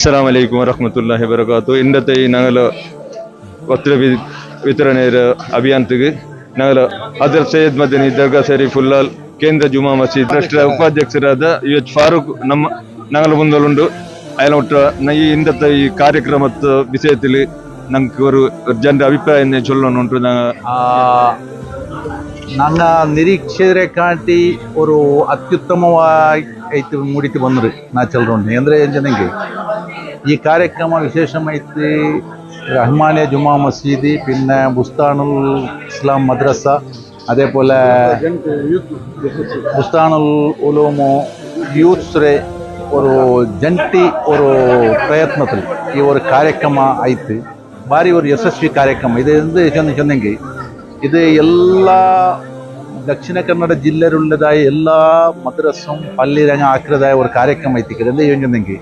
അസ്സാം വലൈക്കും വറഹമത്തല്ലാഹി വബർക്കാത്തു ഇന്നത്തെ ഈ ഞങ്ങൾ വസ്ത്ര വി- ವಿತರಣೆಯ ಅಭಿಯಾನಕ್ಕೆ ನಗರ ಅದರ್ ಸೈಯದ್ ಮದನಿ ದರ್ಗಾ ಶರೀಫುಲ್ಲಾಲ್ ಕೇಂದ್ರ ಜುಮಾ ಮಸೀದ್ ರಾಷ್ಟ್ರ ಉಪಾಧ್ಯಕ್ಷರಾದ ಯು ಎಚ್ ಫಾರೂಕ್ ನಮ್ಮ ഞങ്ങളുടെ മുന്നിലുണ്ട് അതിനൊട്ട് ഈ ഇന്നത്തെ ഈ കാര്യക്രമത്തെ വിഷയത്തിൽ ഞങ്ങൾക്ക് ഒരു ಜನರ ಅಭಿಪ್ರಾಯ ಚೊಲ್ಲೋನುಂಟು ಆ, ನನ್ನ ನಿರೀಕ್ಷೆರೆ ಕಾಟಿ ഒരു അത്യുത്തമമായിട്ട് മൂടിയിട്ട് വന്നത് ನಾ ಚೆಲ್ಕೊಂಡು ಅಂದರೆ ಜನಂಗೆ ಈ ಕಾರ್ಯಕ್ರಮ ವಿಶೇಷ ಮೈತ್ರಿ ರಹಮಾನೆ ಜುಮಾ ಮಸೀದಿ, ಪಿನ್ನ ಬುಸ್ತಾನುಲ್ ಇಸ್ಲಾಂ ಮದ್ರಸ, ಅದೇ ಪೋಲೆ ಬುಸ್ತಾನುಲ್ ಉಲೋಮು ಯೂತ್ ಅವರು ಜಂಟಿ ಅವರು ಪ್ರಯತ್ನದಲ್ಲಿ ಈ ಒಂದು ಕಾರ್ಯಕ್ರಮ ಐತಿ ಭಾರಿ ಅವರು ಯಶಸ್ವಿ ಕಾರ್ಯಕ್ರಮ. ಇದೆ ಎಂದು ಚೆನ್ನಾಗಿ ಚೆನ್ನಾಗಿ ಇದು ಎಲ್ಲ ದಕ್ಷಿಣ ಕನ್ನಡ ಜಿಲ್ಲೆಯಲ್ಲಿ ಎಲ್ಲ ಮದ್ರಸಂ ಅಲ್ಲಿ ಆಕ್ರದಾಯ ಅವರ ಕಾರ್ಯಕ್ರಮ ಐತಿ. ಕಡೆಯಿಂದ ಏನು ಚೆನ್ನಾಗಿ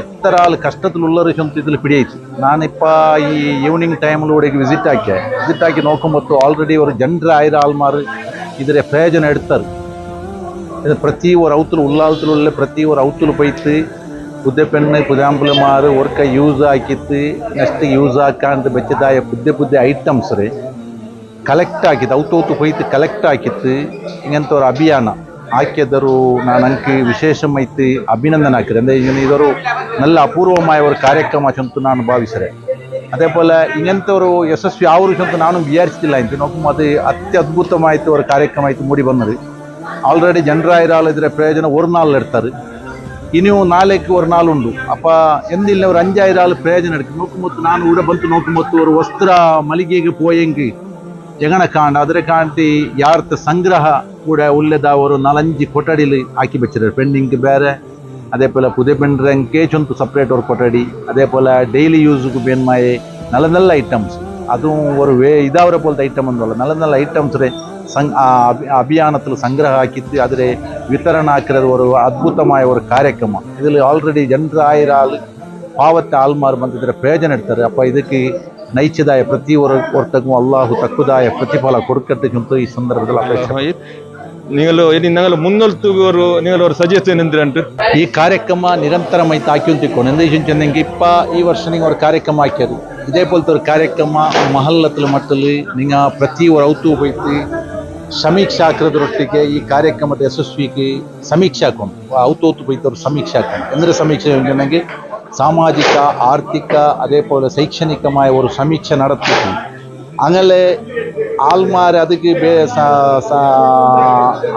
ಎತ್ತರ ಅಲ್ಲಿ ಕಷ್ಟದ ಉಳ್ಳರು ಇದ್ರಲ್ಲಿ ಪಿಡಿ ನಾನಿಪ್ಪ ಈ ಈವ್ನಿಂಗ್ ಟೈಮ್ ಲೋಡಿ ವಿಸಿಟ್ ಹಾಕಿ ವಿಸಿಟ್ ಹಾಕಿ ನೋಡ್ಕೊಂಬತ್ತು ಆಲ್ರೆಡಿ ಅವರು ಜನರ ಆಯ್ರ ಹಾಲ್ ಇದ್ರೆ ಪ್ರಯೋಜನ ಇಡ್ತಾರೆ. ಇದು ಪ್ರತಿ ಒರ್ ಔತ್ ಉಳ್ಳಾಲ್ತು ಪ್ರತಿ ಒರ್ ಔತ್ಲ್ ಪೈತು ಬುದ್ಧೆ ಪೆಣ್ಣೆ ಕುದಾಂಬುಲ ಮಾರು, ವರ್ಕ ಯೂಸ್ ಹಾಕಿತ್ತು ನೆಕ್ಸ್ಟ್ ಯೂಸ್ ಹಾಕಂತ ಬೆಚ್ಚದಾಯ ಬುದ್ಧೆ ಬುದ್ದಿ ಐಟಮ್ಸ್ ರೀ. ಕಲೆಕ್ಟ್ ಹಾಕಿತ್ತು ಔತ್ ಔತ್ ಕಲೆಕ್ಟ್ ಕಲೆಕ್ಟ್ ಹಾಕಿತ್ತು ಹಿಂಗಂತವ್ರ ಅಭಿಯಾನ. ಹಾಕಿದರು ನಾನು ಅಂಕಿ ವಿಶೇಷ ಮೈತಿ ಅಭಿನಂದನೆ ಹಾಕಿದ್ರೆ ಅಂದರೆ ಇದರು ನಲ್ಲ ಅಪೂರ್ವಮಾಯವ್ರ ಕಾರ್ಯಕ್ರಮ ಚಂತು ನಾನು ಭಾವಿಸಿದೆ ಅದೇ ಪೋಲ ಇನ್ನೆಂಥವರು ಯಶಸ್ವಿ ಅವರು ಚಂತು ನಾನು ವಿಚಾರಿಸ್ತಿಲ್ಲ ಇಂತ ನೋಪು ಅದು ಅತ್ಯ ಅದ್ಭುತವಾಯಿತು ಅವರ ಕಾರ್ಯಕ್ರಮ ಆಯಿತು ಮೂಡಿ ಬಂದರು ಆಲ್ರೆಡಿ ಜನರ ಇರಲ್ಲ ಇದ್ರೆ ಪ್ರಯೋಜನ ಒರ್ ನಾಲ್ ಇರ್ತಾರೆ ಇನ್ನೂ ನಾಲ್ಕು ಒರ್ ನಾಳು ಉಂಡು ಅಪ್ಪ ಎಂದಿಲ್ಲ ಅವರು ಅಂಜಾ ಇರಲ್ಲ ಪ್ರಯೋಜನ ಇರ್ತೀವಿ ನೋಕು ನಾನು ಊಟ ಬಂತು ನೋಕು ಅವರು ವಸ್ತ್ರ ಮಲಿಗೆಗೆ ಪೋಯಂಗಿ ಜಗಣ ಕಾಂಡ ಅದರ ಕಾಂತಿ ಯಾರ್ತ ಸಂಗ್ರಹ ಕೂಡ ಉಳ್ಳೆದ ಅವರು ನಾಲಂಜಿ ಕೊಠಡಿಲಿ ಹಾಕಿ ಬಿಚ್ಚಿದ್ರು ಪೆಂಡಿಂಗ್ ಬೇರೆ அதே போல் ಪುದೆ ಪೆಂಡ್ರೆ ಅಂಕೇಜ್ ಒಂದು ಸಪ್ರೇಟ್ ஒரு ಕೊಠಡಿ அதே போல் டெய்லி யூஸுக்கு பேன்மாயே நல்ல நல்ல ஐட்டம்ஸ் அதுவும் ஒரு வே இதாகிற போலத்த ஐட்டம் ಅಂದಲ್ಲ நல்ல நல்ல ஐಟಮ್ಸ್ ರೇ சங் அபியானத்தில் சங்கிரக ஆக்கித்து அதில் வித்தரணாக்கிறது ஒரு அற்புதமாய ஒரு காரியக்கிரமம் இதில் ஆல்ரெடி ரெண்டு ஆயிரம் ஆள் பாவத்தை ஆள்மார் மந்திர பிரயோஜனம் எடுத்தார். அப்போ இதுக்கு நைச்சதாய பிரதி ஒரு ஒருத்தருக்கும் அல்லாஹு தக்குதாய பிரதிபல கொடுக்கறதுக்கு இந்த சந்தர்ப்பத்தில் அப்போ ನೀವೆಲ್ಲ ನಿನ್ನಲ್ಲ ಮುನ್ನೊಲ್ತುವರು ನೀವೆಲ್ಲ ಸಜೆಸ್ಟ್ ಸಜೆಷನ್ ಎಂದ್ರೆ ಈ ಕಾರ್ಯಕ್ರಮ ನಿರಂತರಮೈ ತಾಕ್ಯಂತಿಕ್ಕೊಂಡು ಎಂದೇಶನ್ ಚೆನ್ನಂಗೆ ಇಪ್ಪ, ಈ ವರ್ಷ ನಿಂಗೆ ಅವ್ರ ಕಾರ್ಯಕ್ರಮ ಹಾಕ್ಯಾರು. ಇದೇ ಪೋಲ್ತವ್ರ ಕಾರ್ಯಕ್ರಮ ಮಹಲ್ಲತ್ತಲ ಮಟ್ಟದಲ್ಲಿ ನಿಂಗ ಪ್ರತಿ ಅವ್ರ ಔತು ಹೋಯ್ತಿ. ಸಮೀಕ್ಷೆ ಹಾಕಿರೋದ್ರೊಟ್ಟಿಗೆ ಈ ಕಾರ್ಯಕ್ರಮದ ಯಶಸ್ವಿಗೆ ಸಮೀಕ್ಷೆ ಹಾಕೊಂಡು ಔತು ಔತು ಬೈತವ್ರು ಸಮೀಕ್ಷೆ ಹಾಕೊಂಡು ಅಂದರೆ ಸಮೀಕ್ಷೆ ಯೋಜನೆಗೆ ಸಾಮಾಜಿಕ, ಆರ್ಥಿಕ, ಅದೇ ಪೋಲ ಶೈಕ್ಷಣಿಕ ಮಾಯವರು ಸಮೀಕ್ಷೆ ನಡೆಸ್ತಿತ್ತು ಆಮೇಲೆ ആൾമാർ അതൊക്കെ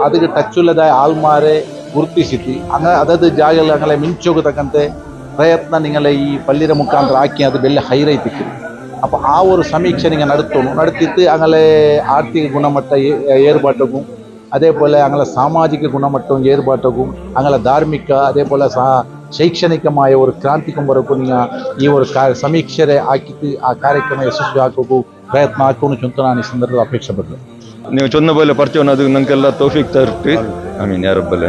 ಅದಕ್ಕೆ ಟಚ್ ಇಲ್ಲದ ಆಲ್ಮಾರೆ ಗುರುತಿಸಿತಿ ಹಂಗ ಅದದ ಜಾಗಲ್ಲಿ ಹಂಗಲೆ ಮಿಂಚೋಗತಕ್ಕಂತೆ ಪ್ರಯತ್ನ ನಿಂಗಲೆ ಈ ಪಲ್ಲಿರ ಮುಖಾಂತರ ಹಾಕಿ ಅದು ಬೆಲ್ಲ ಹೈರೈತಿತ್ತು ಅಪ್ಪ ಆ ಒಂದು ಸಮೀಕ್ಷೆ ನಿಂಗೆ ನಡತೋನು ನಡತಿತ್ತು ಹಂಗಲೆ ಆರ್ಥಿಕ ಗುಣಮಟ್ಟ ಏರ್ಪಾಟಗೂ அதே போல் அவங்கள சாமாஜிக குணமட்டம் ஏற்பாட்டுக்கும் அவங்கள தார்மிக அதே போல் சா ಶೈಕ್ಷಣಿಕಮಾಯ ஒரு ಕ್ರಾಂತಿಕಂಬರಕ್ಕೂ ನೀವು ಈ ಒಂದು ಕಾ ಸಮೀಕ್ಷೆ ಹಾಕಿತ್ತು ಆ ಕಾರ್ಯಕ್ರಮ ಯಶಸ್ವಿ ಹಾಕೋಕು ಪ್ರಯತ್ನ ಹಾಕೋನು ಚಂತ ನಾನು ಈ ಸಂದರ್ಭದಲ್ಲಿ ಅಪೇಕ್ಷೆ ಪಡ್ತೇನೆ ನೀವು ಚೊನ್ನ പോലെ ಪರಿಚಯ ಅದು ನಂಗೆಲ್ಲ ತೌಫಿಕ್ ತರ್ಟಿ ಐ ಮೀನ್ ಯಾರೊಬ್ಬಲ್ಲ